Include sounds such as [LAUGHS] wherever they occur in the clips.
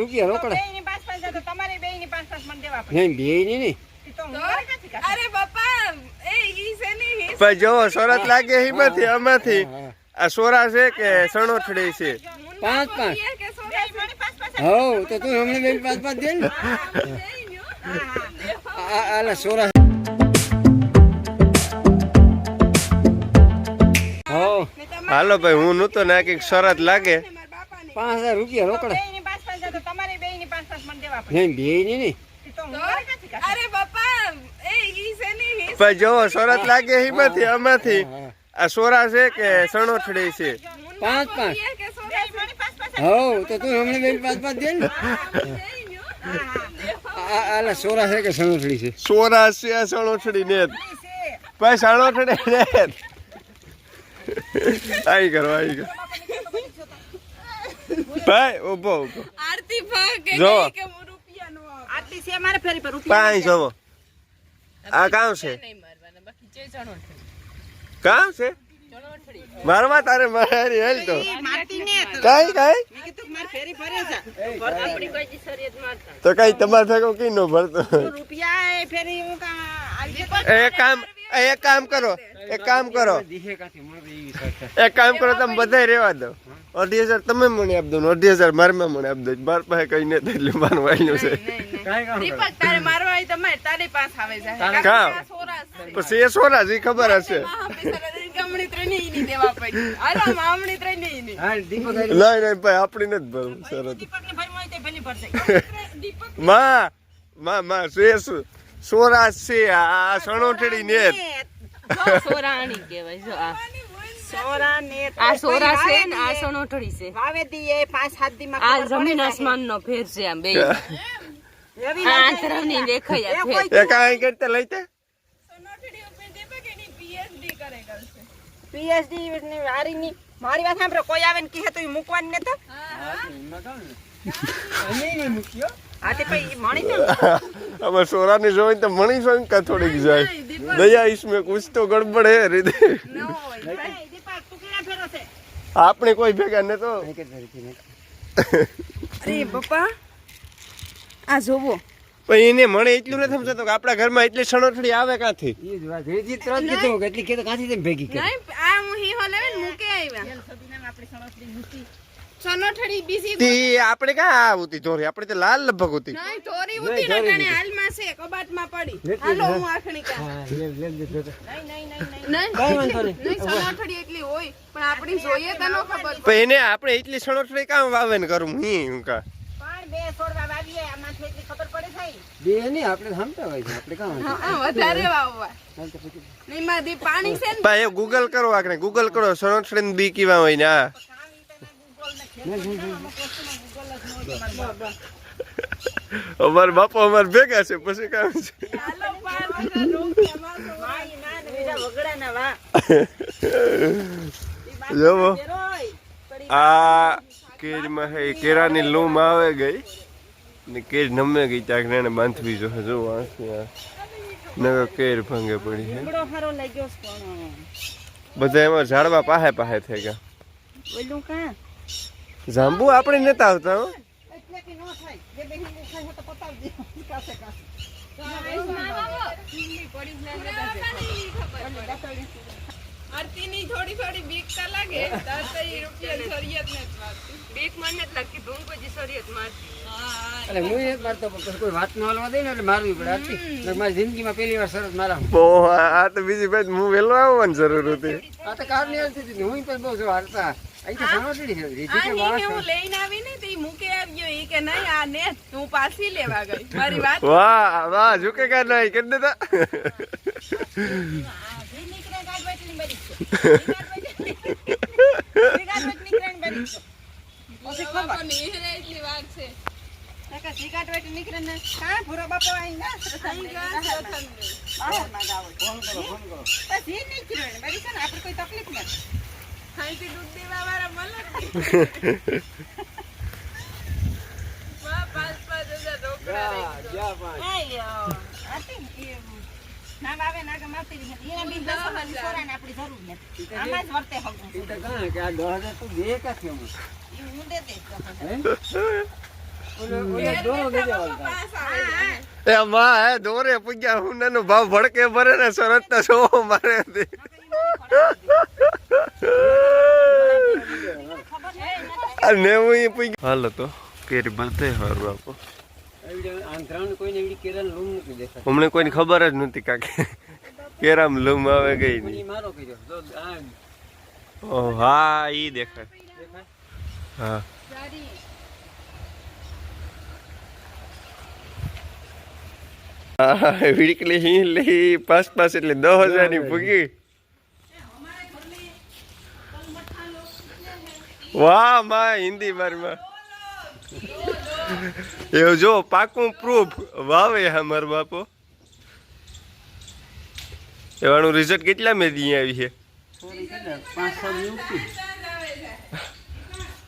રૂપિયા રોકડા. બેયની પાંચ પાંચ તો તમારે બેયની પાંચ પાંચ મને દેવા પડે. નહીં બે ની હું? અરે બાપા એ ઈ છે ને પણ જોવો શરત લાગે હિંમતથી આમાંથી. આ સોરા છે કે સણોઠડી છે? પાંચ પાંચ. હવ તો તું હમણાં બે પાંચ પાંચ દે ને. આલા સોરા. હાલો ભાઈ હું નહોતો નાખી શરત લાગે. મારા બાપાને. પાંચ હજાર રૂપિયા રોકડા બેયની પાંચ પાંચ તો તમારે બેયની પાંચ પાંચ મને દેવા પડે નહીં બે ની નહીં. હું કાઢું? અરે બાપા એ ઈ છે ને પણ જોવો શરત લાગે હિંમતથી આમાંથી. આ સોરા છે કે સણોઠડી છે? પાંચ પાંચ. પિયર કે સોના બેય મને પાંચ પાંચ જ. હવ તો તું હમણાં બે પાંચ પાંચ દે ને. આ- આ- આલા સોરા છે કે સણોઠડી છે? સોરા છે સણોઠડી ને. ભાઈ સણોઠડી ને આઈ કરો આઈ કરો ભાઈ ઊભો ઊભો. આરતી ભાગ કે આટલી છે મારે ફેરી પર રૂપિયા પાંચ જોવો. આ કામ છે? કામ છે? મારવા તારે મારી હેલ તો. કઈ કઈ? તો કઈ તમારે ભેગો કઈ નો ભરતો? રૂપિયા ફેરી હું કાં આવી જતો. એક કામ એક કામ કરો. એક કામ કરો. એક કામ કરો તમે બધાય રેવા દો. અઢી હજાર તમે મને આપી દો ને અઢી હજાર મારમાં મને આપી દો માર પાસે કઈ નહીં એટલે મારું વાયલું છે. દીપક તારે મારવા હોય તમારે તારી પાસે આવે છે. કામ. પછી એ સોરા એ ખબર હશે. આપણી નથી ભરવું સરસ. [LAUGHS] માં માં માં સોરા છે આ સણોઠડી ને સોરાણી કહેવાય જો આ. સોરા ને આ સોરા છે ને આ વાવે છે. વાવે દીએ પાંચ સાત દી માં આ જમીન આસમાન નો ફેર છે આમ બે. આ લાગે. આંતરવની દેખાય એ આ ફેર કોઈ એ કાંઈ કરતા લઈ તે. PhD ની વારીની મારી વાત સાંભળો કોઈ આવે ને કહે તો મૂકવાની ને. તો હા પછી અમાર [LAUGHS] સોરાની જોઈને તો મણી શંકા થોડીક જાય. દયા ઈસમે કુછ તો ગડબડ હે રીદે ન હોય. નહીં, દીપક તું કેના ફેરો છે? આપણે કોઈ ભેગા ને તો. અરે પપ્પા આ જોવો. પણ એને મને એટલું નથી સમજાતું કે આપણા ઘરમાં એટલી સણોઠડી આવે કાથી? એ જ વાત. હજી ત્રણ કીધું. કે એટલી કે કાથી તેમ ભેગી કરી? આ હું હીહો લેવે મૂકે આવ્યા. આપણી સણોસરી મૂકી. સનોઠડી બીજી તી આપણે કાં આવતી ધોરી આપણે તો લાલ લગભગ હતી નહીં તોરી ઉતી ને કણે હાલમાં છે કબાટમાં પડી. હાલો હું આખણી કા હા લે લે લે લે. નહીં નહીં નહીં નહીં. નહીં વાંધો નહીં. નહીં સનોઠડી એટલી હોય પણ આપણી જોઈએ તો ખબર પણ એને આપણે એટલી સણોઠડી કામ વાવે ને કરું? હું કા? બે છોડવા વાવીએ આમાંથી એટલી ખબર પડે થાય. બે નહીં આપણે હોય છે આપણે કામ હા, વધારે વાવવા. નહીં માં દી પાણી છે ને? ભાઈ ગૂગલ કરો આખરે. ગૂગલ કરો સણોઠડી બી કીવા હોય ને આ. અમાર બાપા અમાર ભેગા છે પછી કામ છે. જોવો [LAUGHS] આ કેરમાં હે કેરાની લૂમ આવે ગઈ. ને કેર નમે ગઈ ત્યાં એને બાંધવી જો જો આ. નગર કેર ભંગે પડી છે. બધા એમાં ઝાડવા પાહે પાહે થઈ ગયા. જાંબુ આપણે નતા આવતા હો. એટલે કે નો થાય જે બેહી ને ખાય તો પતાવી દે કાસે કાસે આરતીની થોડી થોડી બીક તો લાગે તાર રૂપિયા શરીયત ને બીક મને જ લાગતી ભૂંગ પછી શરીયત મારતી. એટલે હું એ જ મારતો કોઈ વાત ન હાલવા દે ને એટલે મારવી પડે આરતી. મારી જિંદગીમાં પહેલી વાર સરસ મારા બહુ આ તો બીજી ભાઈ હું વહેલો આવવાની જરૂર હતી. આ તો કારની હાલતી હતી હું પણ બહુ છું હાલતા અહીં તો સમજડી છે રીધી આ કે નીને માણસ હું લઈને આવી ને તો ઈ મૂકે આવ્યો ઈ કે નહીં આ ને હું પાછી લેવા ગઈ મારી વાત વાહ વાહ ઝુકે કા નહીં કરી દેતા આ જે નીકળે ગાડવાટની બરી છે ગાડવાટ નીકળે ને બરી છે પછી ખબર બાપાની એટલી વાત છે નીકળે ને કાં ભૂરો આઈ ના બહારમાં જાવ ફોન કરો ફોન કરો પછી નીકળ્યો ને બરી છે ને આપણે કોઈ તકલીફ નથી અહીંથી દૂધ દેવા વાળા મળે માં [LAUGHS] પાંચ પાંચ હજાર રોકડા રહી જા જા પાંચ એ ના વાવે ના કે મારતી રહી એને બી દસ હજારની સોરાને આપણી જરૂર નથી આમાં જ વર્તે હગું ઈ તો કાં કે આ દસ હજાર તું દે કાંથી અમને? ઈ હું દે દઈશ દસ હજાર. હે? ઓલો- ઓલો દોરો દઈ દેવાનો તારે. પાસ આવે છે. એ માં હે દોરે પૂગ્યા હું નાનો ભાવ ભડકે ભરે ને સરત તો સો મારે હતી. અને હું એ પૂગ્યો હાલો તો, કેરી બનતે હારું આપો. આંધ્રાને કોઈને નથી ખબર જ નહોતી કાકે કેરામ લૂમ આવે ગઈ નહીં હા, ઈ દેખાય? હા. હા, વીકલી હિ લે પાસ પાસ એટલે દસ હજારની ભૂગી વાહમાં હિન્દી મારી માં એવું જો પાકું પ્રૂફ વાવે હા મારો બાપો. એવાનું રિઝલ્ટ કેટલા મેં દી આવી છે.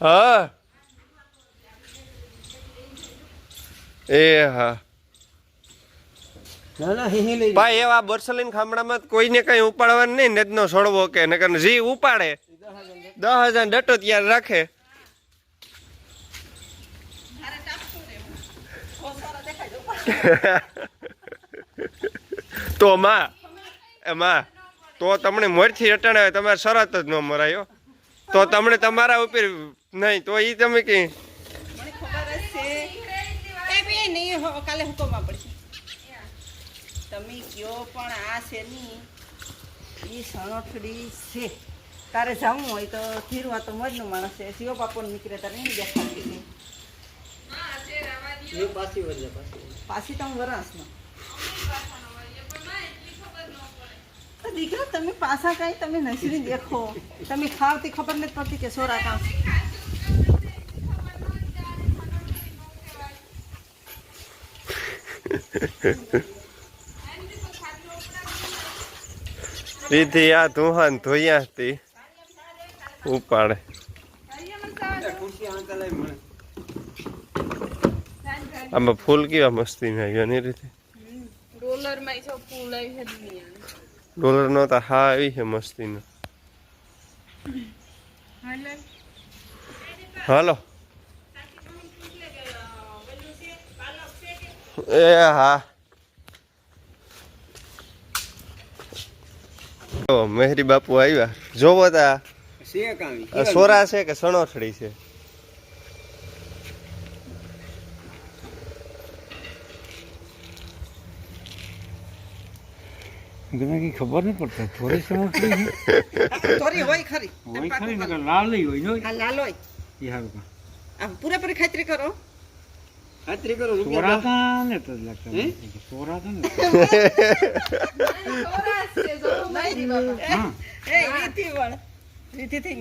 હા. એ હા. ભાઈ એવા બરસલીન ખામડામાં કોઈને કઈ ઉપાડવાનું નહીં નેતનો છોડવો કે નકર જી ઉપાડે. દસ હજાર ડટો ત્યાં રાખે. [LAUGHS] તો માં, એ માં, તો તમને મોરથી અટાણે તમારે શરત જ ન મરાયો તો તમને તમારા ઉપર નહીં, તો એ તમે કે એ કાલે તમે કયો પણ આ છે ની ઈ સણોઠડી છે. તારે જવું હોય તો ધીરવા તો મજનું માણસ છે. શિવ બાપો નીકળે તારે નહીં દેખાતી પાછી. તમે વરસ નો દીકરા તમે પાછા કાંઈ તમે નસીરી દેખો. તમે ખાવતી ખબર નથી પડતી કે સોરા કામ. રીધી આ ધોયા ધોયાથી ઉપાડે. આમાં ફૂલ કેવા મસ્તી મેં આવ્યા એની રીતે. ડોલર નો તો હા આવી છે મસ્તી નો હાલે. એ હા મહેરી બાપુ આવ્યા જોવો તા સોરા છે કે સણોથડી છે? તમે કઈ ખબર નહીં પડતા? થોડી ચોરી હોય ખરી. હોય ખરી નકર લાલ નહીં? હોય નો લાલ હોય. એ હારું કાં. આ પૂરેપૂરી ખાતરી કરો. ખાતરી કરો સોરા સોરાતા ને તો [LAUGHS] લાગતા સોરા સોરાતા ને. ચોરાસ છે, જો મારી બાપા. એ રીતિ વળ રીતિ થઈ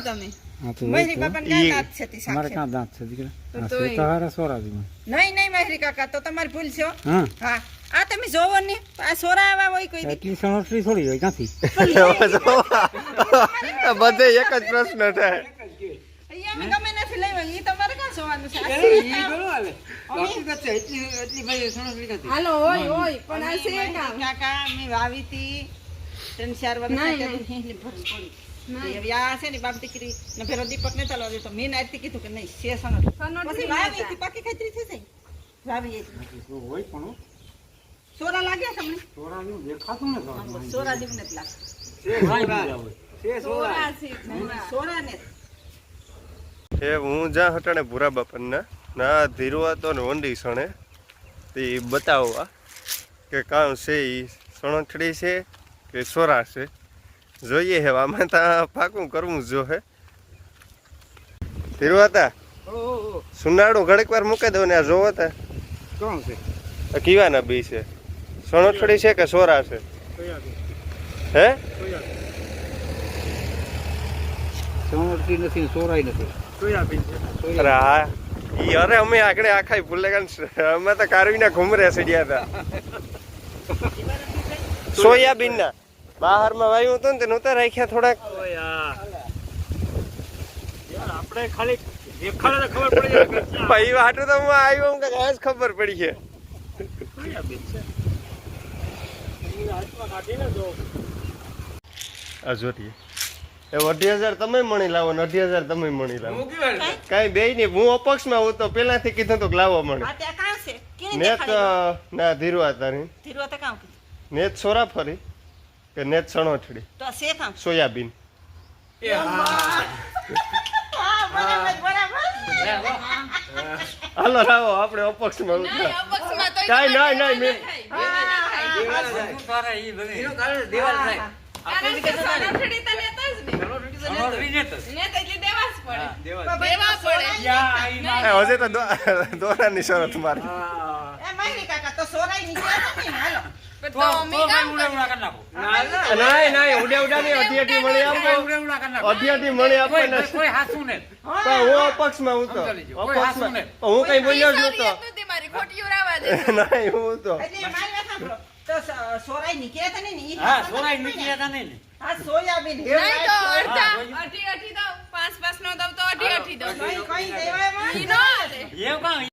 તમે. હા મહેરી બાપા ક્યાં દાંત છે તે મારે ક્યાં દાંત છે દીકરા? તો હા તોય. છે તો હારા સોરાજી નહીં નહીં મહેરી કાકા તો તમારી ભૂલ છે હા. હા. આ તમે જોવો ને આ સોરા આવા હોય કોઈ એટલી સણોટરી થોડી હોય ક્યાંથી? બધે એક જ પ્રશ્ન થાય. અમે ગમે નથી લઈ તમારે ક્યાં જોવાનું છે? હાલે. હોય હોય પણ આ કાકા મેં વાવી તી. ત્રણ ચાર વર્ષ. તો દીપક ને ચાલવા તો મેં નારથી કીધું કે નહીં છે સનદ સનોટરી પછી વાવી નહોતા. હતી પાકી ખાતરી થઈ. વાવી હોય પણ સોરા લાગ્યા તમને? સોરાનું દેખાતું ને સોરા જેવું નથી લાગતું. સોરા. છે સોરા. ચોરા છે ચોરા. સોરા ને. એ હું જ્યાં હટાણે ભૂરા બાપનના. ના ધીરો હતો ને વંડી સણે. તે બતાવવા કે કાં છે એ સણઠડી છે. કે સોરા છે. જોઈએ હે આમાં ત્યાં પાકું કરવું જો હે. હતા. સુનાડું ઘડીક વાર મૂકી દઉં ને આ જોવો તા. કોણ છે? કીવાના બી છે. સણોઠડી છે કે સોરા છે? હે? સણોટરી નથી સોરાય નથી. અરે હા ઈ અરે અમે આગળ આખા ભૂલે અમે તો કારવીના ઘુમરે સડ્યા હતા. [LAUGHS] સોયાબીન ના બહારમાં વાયુ હતું ને તેને ઉતાર રાખ્યા થોડાક. આપણે ખાલી પડી ભાઈ હાટું તો હું આવ્યો હું કઈ જ ખબર પડી છે. અજોટી એ અઢી હજાર તમે મણી લાવો ને અઢી હજાર તમે મણી લાવો. કઈ? બે નહીં હું અપક્ષમાં હું તો પેલાથી કીધું તો લાવો મેં તો ના ધીરવા તારી મેં તો કામ સોરા ફરી. કે નેત સણોઠડી તો શેખા સોયાબીન. એ હાલો રાવો આપણે અપક્ષમાં કાંઈ ના ના મેં હજે તો [LAUGHS] દોરાની શરત મારી. કાકા તો સોરાઈ ની હું કઈ બોલ્યો છું સોરાઈ નીકળ્યા હતા ને હા નીકળ્યા હતા ને સોયાબીન પાંચ પાંચ નો દઉં તો અઢી અઢી દઉં